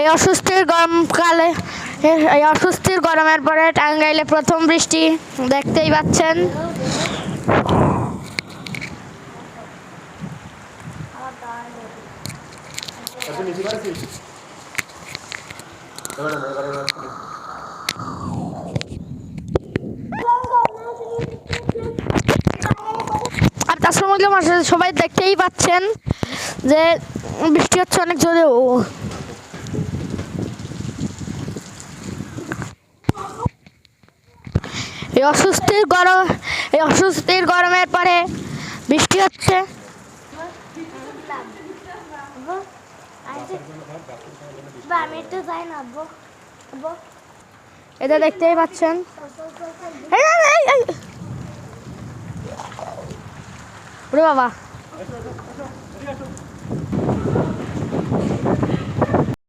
এই অস্বস্তির গরমকালে এই অস্বস্তির গরমের পরে টাঙ্গাইলে প্রথম বৃষ্টি দেখতেই পাচ্ছেন। আর তার মাসে সবাই দেখতেই পাচ্ছেন যে বৃষ্টি হচ্ছে অনেক জোরে। এই অস্বস্তির গরম এই অস্বস্তির গরমের পরে বৃষ্টি হচ্ছে। এটা দেখতেই পাচ্ছেন। বাবা।